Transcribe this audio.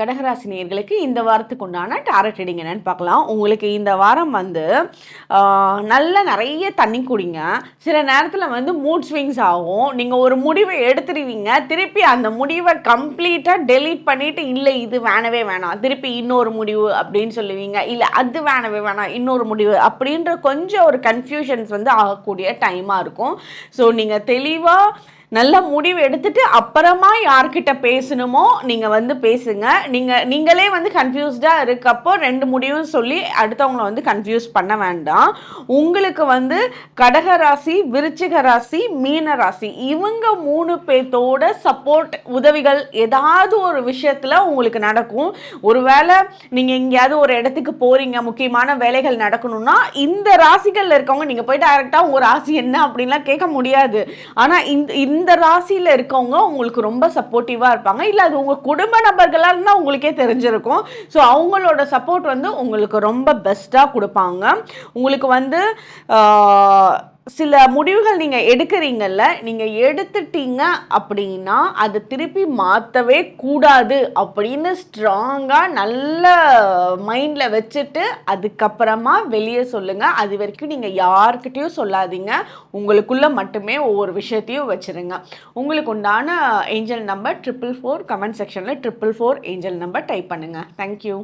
கடகராசினியர்களுக்கு இந்த வாரத்துக்கு உண்டான டாரட் ரீடிங் என்னன்னு பார்க்கலாம். உங்களுக்கு இந்த வாரம் வந்து நல்ல நிறைய தண்ணி குடிங்க. சில நேரத்தில் வந்து மூட் ஸ்விங்ஸ் ஆகும். நீங்கள் ஒரு முடிவை எடுத்துருவீங்க. திருப்பி அந்த முடிவை கம்ப்ளீட்டாக டெலீட் பண்ணிவிட்டு இல்லை இது வேணவே வேணாம். திருப்பி இன்னொரு முடிவு அப்படின்னு சொல்லுவீங்க. இல்லை அது வேணவே வேணாம். இன்னொரு முடிவு அப்படின்ற கொஞ்சம் ஒரு கன்ஃபியூஷன்ஸ் வந்து ஆகக்கூடிய டைமாக இருக்கும். ஸோ நீங்கள் தெளிவாக நல்ல முடிவு எடுத்துட்டு அப்புறமா யார்கிட்ட பேசணுமோ நீங்கள் வந்து பேசுங்க. நீங்கள் நீங்களே வந்து கன்ஃபியூஸ்டாக இருக்கப்போ ரெண்டு முடிவும் சொல்லி அடுத்தவங்கள வந்து கன்ஃபியூஸ் பண்ண வேண்டாம். உங்களுக்கு வந்து கடக ராசி விருச்சிக ராசி மீன ராசி இவங்க மூணு பேர்த்தோட சப்போர்ட் உதவிகள் ஏதாவது ஒரு விஷயத்தில் உங்களுக்கு நடக்கும். ஒருவேளை நீங்கள் எங்கேயாவது ஒரு இடத்துக்கு போகிறீங்க முக்கியமான வேலைகள் நடக்கணும்னா இந்த ராசிகளில் இருக்கவங்க நீங்கள் போய் டைரெக்டாக உங்கள் ராசி என்ன அப்படின்லாம் கேட்க முடியாது. ஆனால் இந்த இந்த இந்த ராசியில் இருக்கவங்க உங்களுக்கு ரொம்ப சப்போர்ட்டிவாக இருப்பாங்க. இல்லை அது உங்கள் குடும்ப நபர்களாக இருந்தால் உங்களுக்கே தெரிஞ்சிருக்கும். ஸோ அவங்களோட சப்போர்ட் வந்து உங்களுக்கு ரொம்ப பெஸ்ட்டாக கொடுப்பாங்க. உங்களுக்கு வந்து சில முடிவுகள் நீங்கள் எடுக்கிறீங்கல்ல நீங்கள் எடுத்துட்டீங்க அப்படின்னா அதை திருப்பி மாற்றவே கூடாது அப்படின்னு ஸ்ட்ராங்காக நல்ல மைண்டில் வச்சுட்டு அதுக்கப்புறமா வெளியே சொல்லுங்கள் அது வரைக்கும் நீங்கள் யார்கிட்டயும் சொல்லாதீங்க. உங்களுக்குள்ளே மட்டுமே ஒவ்வொரு விஷயத்தையும் வச்சுருங்க. உங்களுக்கு உண்டான angel number triple four comment செக்ஷனில் triple four angel number type பண்ணுங்கள் தேங்க்யூ